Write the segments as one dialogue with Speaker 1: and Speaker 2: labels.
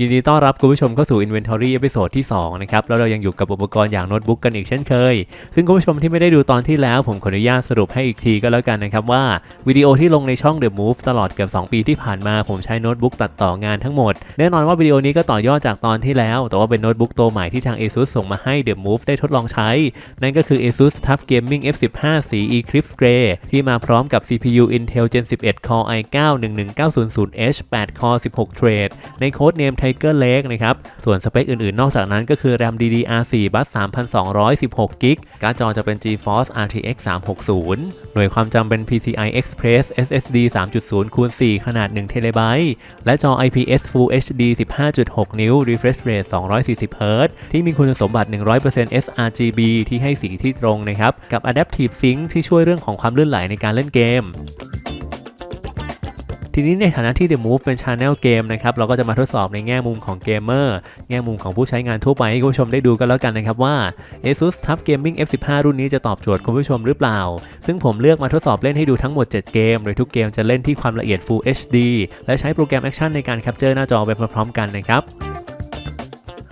Speaker 1: ยินดีต้อนรับคุณผู้ชมเข้าสู่ Inventory เอพิโซดที่ 2 นะครับ แล้วเรายังอยู่กับอุปกรณ์อย่างโน้ตบุ๊กกันอีกเช่นเคย ซึ่งคุณผู้ชมที่ไม่ได้ดูตอนที่แล้ว ผมขออนุญาตสรุปให้อีกทีก็แล้วกันนะครับว่า วิดีโอที่ลงในช่อง The Move ตลอดเกือบ 2 ปีที่ผ่านมา ผมใช้โน้ตบุ๊กตัดต่องานทั้งหมด แน่นอนว่าวิดีโอนี้ก็ต่อยอดจากตอนที่แล้ว แต่ว่าเป็นโน้ตบุ๊กตัวใหม่ที่ทาง ASUS ส่งมาให้ The Move ได้ทดลองใช้ นั่นก็คือ ASUS TUF Gaming F15 สี Eclipse Grey ที่มาพร้อมกับ CPU Intel Gen 11 Core i9 11900H 8 Core 16 Thread ในโค้ดเนม Tiger Lake นะครับ ส่วนสเปคอื่นๆ นอกจากนั้นก็คือ RAM DDR4 บัส 3216กิกการ์ดจอจะเป็น GeForce RTX 360 หน่วยความจำเป็น PCI Express SSD 3.0 คูณ4ขนาด1 t b และจอ IPS Full HD 15.6 นิ้ว refresh rate 240 Hz ที่มีคุณสมบัติ 100% sRGB ที่ให้สีที่ตรงนะครับ กับ Adaptive Sync ที่ช่วยเรื่องของความลื่นไหลในการเล่นเกม ทีนี้ในฐานะที่ The Move เป็น Channel เกมนะครับเราก็จะมาทดสอบในแง่มุมของเกมเมอร์แง่มุมของผู้ใช้งานทั่วไปให้คุณผู้ชมได้ดูกันแล้วกันนะครับว่า ASUS TUF Gaming F15 รุ่นนี้จะตอบโจทย์คุณผู้ชมหรือเปล่า ซึ่งผมเลือกมาทดสอบเล่นให้ดูทั้งหมด 7 เกม โดยทุกเกมจะเล่นที่ความละเอียด Full HD และใช้โปรแกรมแอคชั่นในการแคปเจอร์หน้าจอไปพร้อมๆกันนะครับ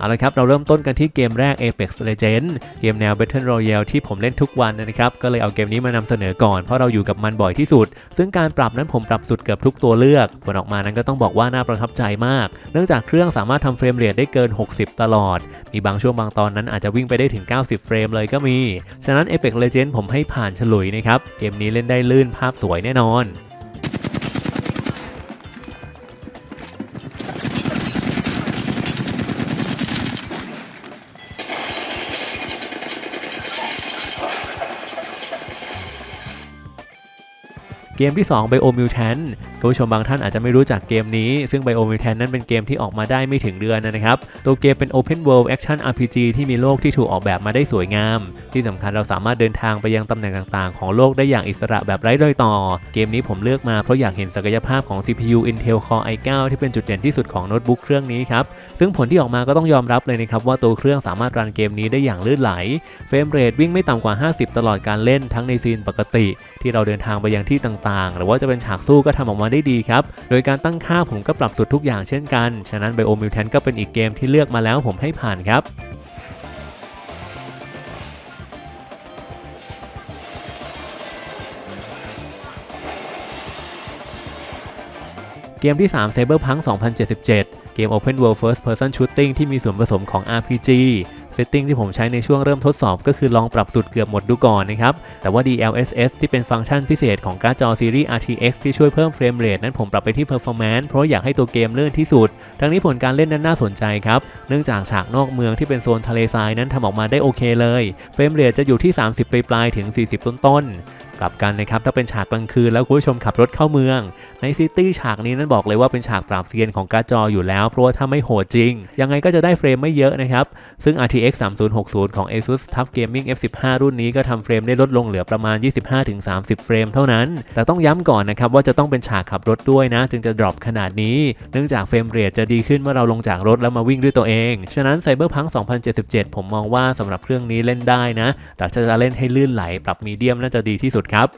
Speaker 1: เอาละครับ เราเริ่มต้นกันที่เกมแรก Apex Legends เกมแนว Battle Royale ที่ผมเล่นทุกวันนะครับ ก็เลยเอาเกมนี้มานำเสนอก่อน เพราะเราอยู่กับมันบ่อยที่สุด ซึ่งการปรับนั้นผมปรับสุดเกือบทุกตัวเลือก ผลออกมานั้นก็ต้องบอกว่าน่าประทับใจมาก เนื่องจากเครื่องสามารถทำเฟรมเรทได้เกิน 60 ตลอด มีบางช่วงบางตอนนั้นอาจจะวิ่งไปได้ถึง 90 เฟรมเลยก็มี ฉะนั้น Apex Legends ผมให้ผ่านฉลุยนะครับ เกมนี้เล่นได้ลื่นภาพสวยแน่นอน กมที่ 2 Bio Mutant คุณผู้ชมบางท่านอาจจะไม่รู้จักเกมนี้ ซึ่ง Bio Mutant นั้นเป็นเกมที่ออกมาได้ไม่ถึงเดือนนะครับ ตัวเกมเป็น Open World Action RPG ที่มีโลกที่ถูกออกแบบมาได้สวยงาม ที่สำคัญเราสามารถเดินทางไปยังตำแหน่งต่างๆ ของโลกได้อย่างอิสระแบบไร้รอยต่อ เกมนี้ผมเลือกมาเพราะอยากเห็นศักยภาพของ CPU Intel Core i9 ที่เป็นจุดเด่นที่สุดของโน้ตบุ๊กเครื่องนี้ครับ ซึ่งผลที่ออกมาก็ต้องยอมรับเลยนะครับว่าตัวเครื่องสามารถรันเกมนี้ได้อย่างลื่นไหล เฟรมเรทวิ่งไม่ต่ำกว่า 50 ตลอดการเล่นทั้งในซีนปกติ ที่เราเดินทางไปยังที่ต่างๆ หรือว่าจะเป็นฉากสู้ก็ทำออกมาได้ดีครับ โดยการตั้งค่าผมก็ปรับสุดทุกอย่างเช่นกัน ฉะนั้น Bio Mutant ก็เป็นอีกเกมที่เลือกมาแล้วผมให้ผ่านครับเกมที่ 3 Cyberpunk 2077 เกม Open World First Person Shooting ที่มีส่วนผสมของ RPG เซตติ้งที่ผมใช้ในช่วงเริ่มทดสอบก็คือลองปรับสุดเกือบหมดดูก่อนนะครับ แต่ว่า DLSS ที่เป็นฟังก์ชันพิเศษของการ์ดจอซีรีส์ RTX ที่ช่วยเพิ่มเฟรมเรทนั้นผมปรับไปที่ Performance เพราะอยากให้ตัวเกมเลื่อนที่สุด ทั้งนี้ผลการเล่นนั้นน่าสนใจครับ เนื่องจากฉากนอกเมืองที่เป็นโซนทะเลทรายนั้นทำออกมาได้โอเคเลย เฟรมเรทจะอยู่ที่ 30ปลายๆถึง 40 ต้นๆ ลับกันนะครับถ้าเป็นฉากกลางคืนแล้วคุณผู้ชมขับรถเข้าเมือง ในซิตี้ฉากนี้นั้นบอกเลยว่าเป็นฉากปราบเซียนของการ์ดจออยู่แล้ว เพราะว่าถ้าไม่โหดจริง ยังไงก็จะได้เฟรมไม่เยอะนะครับ ซึ่ง RTX 3060 ของ ASUS TUF Gaming F15 รุ่นนี้ก็ทำเฟรมได้ลดลงเหลือประมาณ 25-30 เฟรมเท่านั้น แต่ต้องย้ำก่อนนะครับว่าจะต้องเป็นฉากขับรถด้วยนะ จึงจะดรอปขนาดนี้ เนื่องจากเฟรมเรทจะดีขึ้นเมื่อเราลงจากรถแล้วมาวิ่งด้วยตัวเอง ฉะนั้น Cyberpunk 2077 ผมมองว่าสำหรับเครื่องนี้เล่นได้นะ แต่จะเล่นให้ลื่นไหลปรับมีเดียมน่าจะดีที่สุดครับ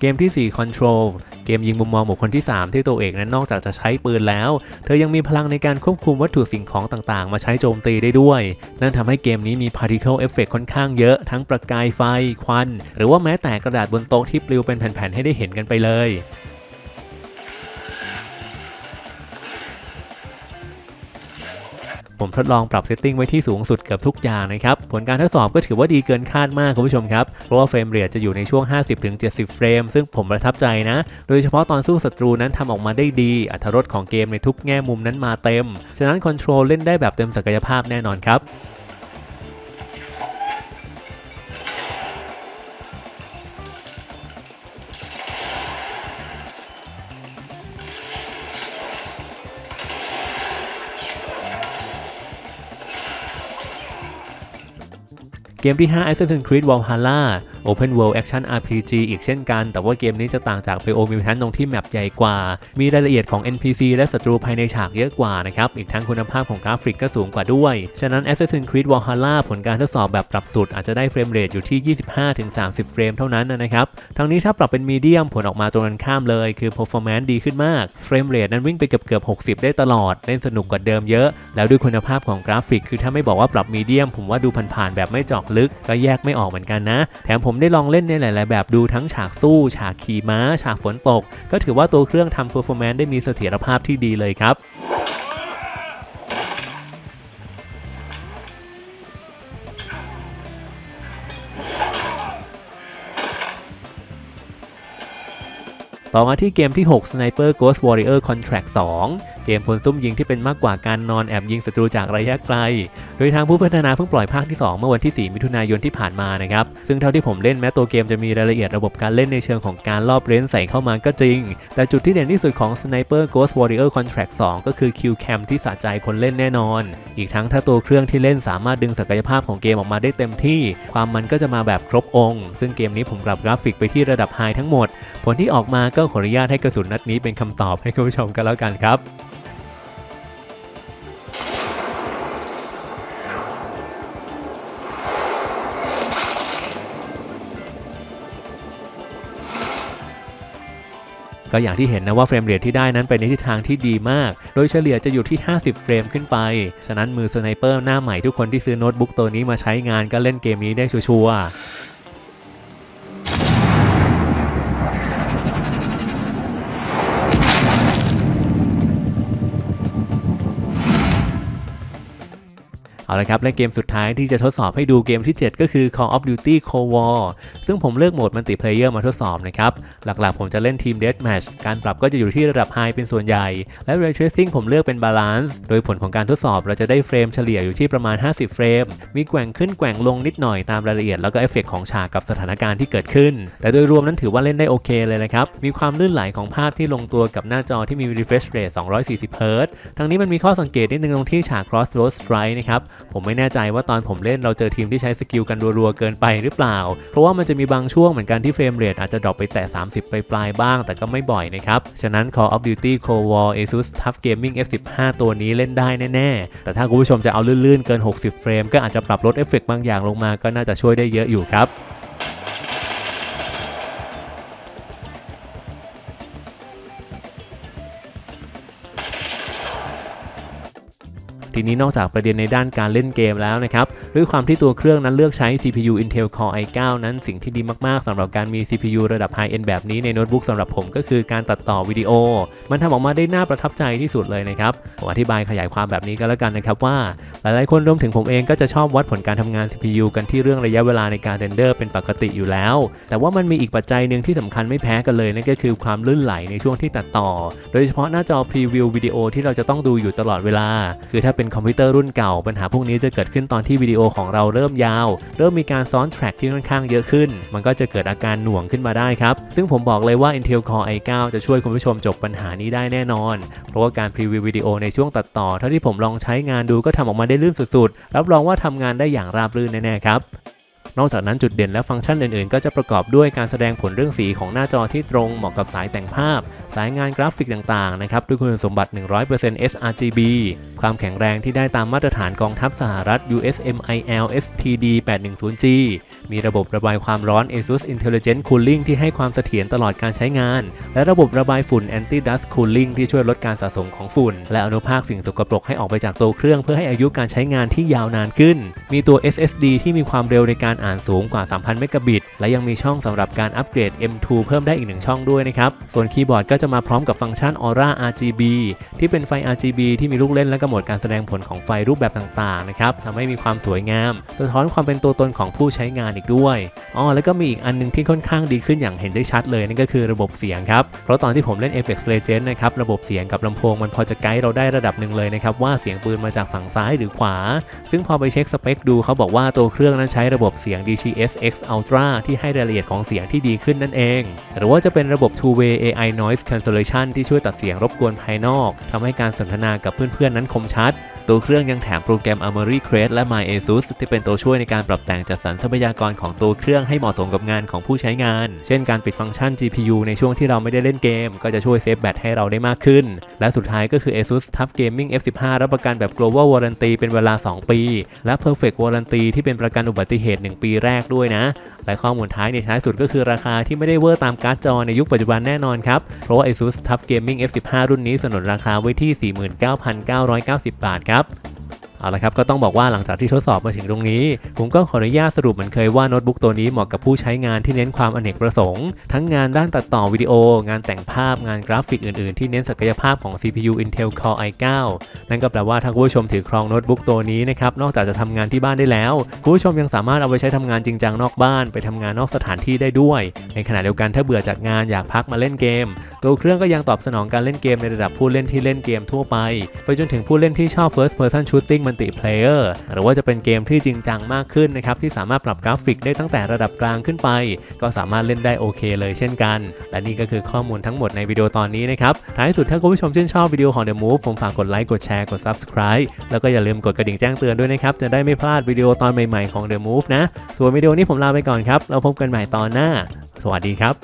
Speaker 1: เกมที่ 4 Control เกมยิงมุมมองบุคคลที่ 3 ที่ตัวเอกนั้นนอกจากจะใช้ปืนแล้ว เธอยังมีพลังในการควบคุมวัตถุสิ่งของต่างๆ มาใช้โจมตีได้ด้วย นั่นทำให้เกมนี้มี particle effect ค่อนข้างเยอะ ทั้งประกายไฟ ควัน หรือว่าแม้แต่กระดาษบนโต๊ะที่ปลิวเป็นแผ่นๆให้ได้เห็นกันไปเลย ผมทดลองปรับเซตติ้งไว้ที่สูงสุดเกือบทุกอย่างนะครับ ผลการทดสอบก็ถือว่าดีเกินคาดมากคุณผู้ชมครับ เพราะว่าเฟรมเรทจะอยู่ในช่วง 50-70 เฟรม ซึ่งผมประทับใจนะ โดยเฉพาะตอนสู้ศัตรูนั้นทำออกมาได้ดี อัตรสของเกมในทุกแง่มุมนั้นมาเต็ม ฉะนั้นคอนโทรลเล่นได้แบบเต็มศักยภาพแน่นอนครับ เกมที่5 Assassin's Creed Valhalla Open World Action RPG อีกเช่นกัน แต่ว่าเกมนี้จะต่างจาก PO Mutant ตรงที่แมปใหญ่กว่า มีรายละเอียดของ NPC และศัตรูภายในฉากเยอะกว่านะครับ อีกทั้งคุณภาพของกราฟิกก็สูงกว่าด้วย ฉะนั้น Assassin's Creed Valhalla ผลการทดสอบแบบปรับสุดอาจจะได้เฟรมเรทอยู่ที่ 25-30 เฟรมเท่านั้นนะครับ ทั้งนี้ถ้าปรับเป็นมีเดียมผลออกมาตรงกันข้ามเลยคือ performance ดีขึ้นมาก เฟรมเรทนั้นวิ่งไปเกือบเกือบ 60 ได้ตลอด เล่นสนุกกว่าเดิมเยอะ แล้วด้วยคุณภาพของกราฟิก คือถ้าไม่บอกว่าปรับมีเดียมผมว่าดูผ่านๆแบบไม่เจาะลึกก็แยกไม่ออกเหมือนกันนะ แถมผมได้ลองเล่นในหลาย ๆ แบบดูทั้งฉากสู้ ฉากขี่ม้า ฉากฝนตก ก็ถือว่าตัวเครื่องทำ performance ได้มีเสถียรภาพที่ดีเลยครับต่อมาที่เกมที่ 6 Sniper Ghost Warrior Contract 2 เกมพลซุ่มยิงที่เป็นมากกว่าการนอนแอบยิงศัตรูจากระยะไกล โดยทางผู้พัฒนาเพิ่งปล่อยภาคที่ 2 เมื่อวันที่ 4 มิถุนายนที่ผ่านมานะครับ ซึ่งเท่าที่ผมเล่นแม้ตัวเกมจะมีรายละเอียดระบบการเล่นในเชิงของการลอบเร้นใส่เข้ามาก็จริง แต่จุดที่เด่นที่สุดของ Sniper Ghost Warrior Contract 2 ก็คือ Q Cam ที่สะใจคนเล่นแน่นอน อีกทั้งถ้าตัวเครื่องที่เล่นสามารถดึงศักยภาพของเกมออกมาได้เต็มที่ ความมันก็จะมาแบบครบองค์ ซึ่งเกมนี้ผมปรับกราฟิกไปที่ระดับไฮทั้งหมด ผลที่ออกมาก็ขออนุญาตให้กระสุนนัดนี้เป็นคำตอบให้คุณผู้ชมกันแล้วกันครับ ก็อย่างที่เห็นนะว่าเฟรมเรทที่ได้นั้นเป็นในทิศทางที่ดีมาก โดยเฉลี่ยจะอยู่ที่ 50 เฟรมขึ้นไป ฉะนั้นมือสไนเปอร์หน้าใหม่ทุกคนที่ซื้อโน้ตบุ๊กตัวนี้มาใช้งานก็เล่นเกมนี้ได้ชัวร์ เอาละครับและเกมสุดท้ายที่จะทดสอบให้ดูเกมที่ 7 ก็คือ Call of Duty Cold War ซึ่งผมเลือกโหมดมัลติเพลเยอร์มาทดสอบนะครับ หลักๆ ผมจะเล่นทีม Deathmatch การปรับก็จะอยู่ที่ระดับ High เป็นส่วนใหญ่ และ Ray Tracing ผมเลือกเป็น Balance โดยผลของการทดสอบเราจะได้เฟรมเฉลี่ยอยู่ที่ประมาณ 50 เฟรม มีแกว่งขึ้นแกว่งลงนิดหน่อยตามรายละเอียดแล้วก็เอฟเฟกของฉากกับสถานการณ์ที่เกิดขึ้น แต่โดยรวมนั้นถือว่าเล่นได้โอเคเลยนะครับ มีความลื่นไหลของภาพที่ลงตัวกับหน้าจอที่มี refresh rate 240 Hz ทั้งนี้มันมีข้อสังเกตนิดนึงตรงที่ฉาก Crossroad Strike นะครับผมไม่แน่ใจว่าตอนผมเล่นเราเจอทีมที่ใช้สกิลกันรัวๆเกินไปหรือเปล่า เพราะว่ามันจะมีบางช่วงเหมือนกันที่เฟรมเรทอาจจะดรอปไปแต่ 30 ไปปลายบ้าง แต่ก็ไม่บ่อยนะครับ ฉะนั้น Call of Duty Cold War Asus Tough Gaming F15 ตัวนี้เล่นได้แน่ๆ แต่ถ้าคุณผู้ชมจะเอาลื่นๆเกิน 60 เฟรมก็อาจจะปรับลดเอฟเฟกต์บางอย่างลงมาก็น่าจะช่วยได้เยอะอยู่ครับ ทีนี้นอกจากประเด็นในด้านการเล่นเกมแล้วนะครับด้วยความที่ตัวเครื่องนั้นเลือกใช้ CPU Intel Core i9 นั้นสิ่งที่ดีมากๆสำหรับการมี CPU ระดับ High End แบบนี้ในโน้ตบุ๊กสำหรับผมก็คือการตัดต่อวิดีโอ มันทำออกมาได้น่าประทับใจที่สุดเลยนะครับผมอธิบายขยายความแบบนี้ก็แล้วกันนะครับว่า หลายๆคนรวมถึงผมเองก็จะชอบวัดผลการทำงาน CPU กันที่เรื่องระยะเวลาในการเรนเดอร์เป็นปกติอยู่แล้ว แต่ว่ามันมีอีกปัจจัยหนึ่งที่สำคัญไม่แพ้กันเลยนั่นก็คือความลื่นไหลในช่วงที่ตัดต่อ โดยเฉพาะหน้าจอพรีวิววิดีโอที่เราจะต้องดูอยู่ตลอดเวลา คือถ้าเป็นคอมพิวเตอร์รุ่นเก่า ปัญหาพวกนี้จะเกิดขึ้นตอนที่วิดีโอของเราเริ่มยาว เริ่มมีการซ้อนแทร็กที่ค่อนข้างเยอะขึ้น มันก็จะเกิดอาการหน่วงขึ้นมาได้ครับ ซึ่งผมบอกเลยว่า Intel Core i9 จะช่วยคุณผู้ชมจบปัญหานี้ได้แน่นอน เพราะว่าการพรีวิววิดีโอในช่วงตัดต่อ เท่าที่ผมลองใช้งานดูก็ทำออกมาได้ลื่นสุดๆ รับรองว่าทำงานได้อย่างราบรื่นแน่ๆครับ นอกจากนั้นจุดเด่นและฟังก์ชันอื่นๆ ก็จะประกอบด้วยการแสดงผลเรื่องสีของหน้าจอที่ตรงเหมาะกับสายแต่งภาพ สายงานกราฟิกต่างๆนะครับด้วยคุณสมบัติ 100% sRGB ความแข็งแรงที่ได้ตามมาตรฐานกองทัพสหรัฐ USMIL STD 810G มีระบบระบายความร้อน ASUS Intelligent Cooling ที่ให้ความเสถียรตลอดการใช้งาน และระบบระบายฝุ่น Anti Dust Cooling ที่ช่วยลดการสะสมของฝุ่น และอนุภาคสิ่งสกปรกให้ออกไปจากตัวเครื่องเพื่อให้อายุการใช้งานที่ยาวนานขึ้น มีตัว SSD ที่มีความเร็วในการอ่าอ่านสูงกว่า 3,000 เมกะบิต และยังมีช่องสำหรับการอัปเกรด M2 เพิ่มได้อีกหนึ่งช่องด้วยนะครับ ส่วนคีย์บอร์ดก็จะมาพร้อมกับฟังก์ชัน Aura RGB ที่เป็นไฟ RGB ที่มีลูกเล่นและก็โหมดการแสดงผลของไฟรูปแบบต่างๆนะครับทำให้มีความสวยงาม สะท้อนความเป็นตัวตนของผู้ใช้งานอีกด้วยอ๋อแล้วก็มีอีกอันหนึงที่ค่อนข้างดีขึ้นอย่างเห็นได้ชัดเลยนั่นก็คือระบบเสียงครับเพราะตอนที่ผมเล่น Apex Legends นะครับระบบเสียงกับลำโพงมันพอจะไกด์เราได้ระดับหนึ่งเลยนะครับว่าเสียงปืนมาจากฝั่งซ้ายหรือขวา ซึ่งพอไปเช็คสเปคดูเขาบอกว่าตัวเครื่องนั้นใช้ระบบเสียง DTS X Ultra ที่ให้รายละเอียดของเสียงที่ดีขึ้นนั่นเอง หรือว่าจะเป็นระบบ Two Way AI Noise Cancellation ที่ช่วยตัดเสียงรบกวนภายนอกทำให้การสนทนากับเพื่อนๆนั้นคมชัด ตัวเครื่องยังแถมโปรแกรม Armory Crate และ My ASUS ที่เป็นตัวช่วยในการปรับแต่งจัดสรรทรัพยากรของตัวเครื่องให้เหมาะสมกับงานของผู้ใช้งาน เช่นการปิดฟังก์ชัน GPU ในช่วงที่เราไม่ได้เล่นเกม ก็จะช่วยเซฟแบตให้เราได้มากขึ้น และสุดท้ายก็คือ ASUS TUF Gaming F15 รับประกันแบบ Global Warranty เป็นเวลา 2 ปี และ Perfect Warranty ที่เป็นประกันอุบัติเหตุ 1 ปีแรกด้วยนะ และข้อมูลท้ายในท้ายสุดก็คือราคาที่ไม่ได้เวอร์ตามการ์ดจอในยุคปัจจุบันแน่นอนครับเพราะว่า ASUS TUF Gaming F15 รุ่นนี้สนนราคาไว้ที่ 49,990 บาทครับ segenap เอาละครับก็ต้องบอกว่าหลังจากที่ทดสอบมาถึงตรงนี้ ผมก็ขออนุญาตสรุปเหมือนเคยว่าโน้ตบุ๊กตัวนี้เหมาะกับผู้ใช้งานที่เน้นความอเนกประสงค์ ทั้งงานด้านตัดต่อวิดีโอ งานแต่งภาพงานกราฟิกอื่นๆ ที่เน้นศักยภาพของ CPU Intel Core i9 นั่นก็แปลว่าถ้าผู้ชมถือครองโน้ตบุ๊กตัวนี้นะครับนอกจากจะทำงานที่บ้านได้แล้วผู้ชมยังสามารถเอาไปใช้ทำงานจริงจังนอกบ้าน ไปทำงานนอกสถานที่ได้ด้วย ในขณะเดียวกันถ้าเบื่อจากงานอยากพักมาเล่นเกม ตัวเครื่องก็ยังตอบสนองการเล่นเกมในระดับผู้เล่นที่เล่นเกมทั่วไป ไปจนถึงผู้เล่นที่ชอบ First Person Shooting Multiplayer หรือว่าจะเป็นเกมที่จริงจังมากขึ้นนะครับที่สามารถปรับกราฟิกได้ตั้งแต่ระดับกลางขึ้นไป ก็สามารถเล่นได้โอเคเลยเช่นกัน และนี่ก็คือข้อมูลทั้งหมดในวิดีโอตอนนี้นะครับท้ายสุดถ้าคุณผู้ชมชื่นชอบวิดีโอของ The Move ผมฝากกดไลค์กดแชร์กด Subscribe แล้วก็อย่าลืมกดกระดิ่งแจ้งเตือนด้วยนะครับจะได้ไม่พลาดวิดีโอตอนใหม่ๆของ The Move นะส่วนวิดีโอนี้ผมลาไปก่อนครับเราพบกันใหม่ตอนหน้า สวัสดีครับ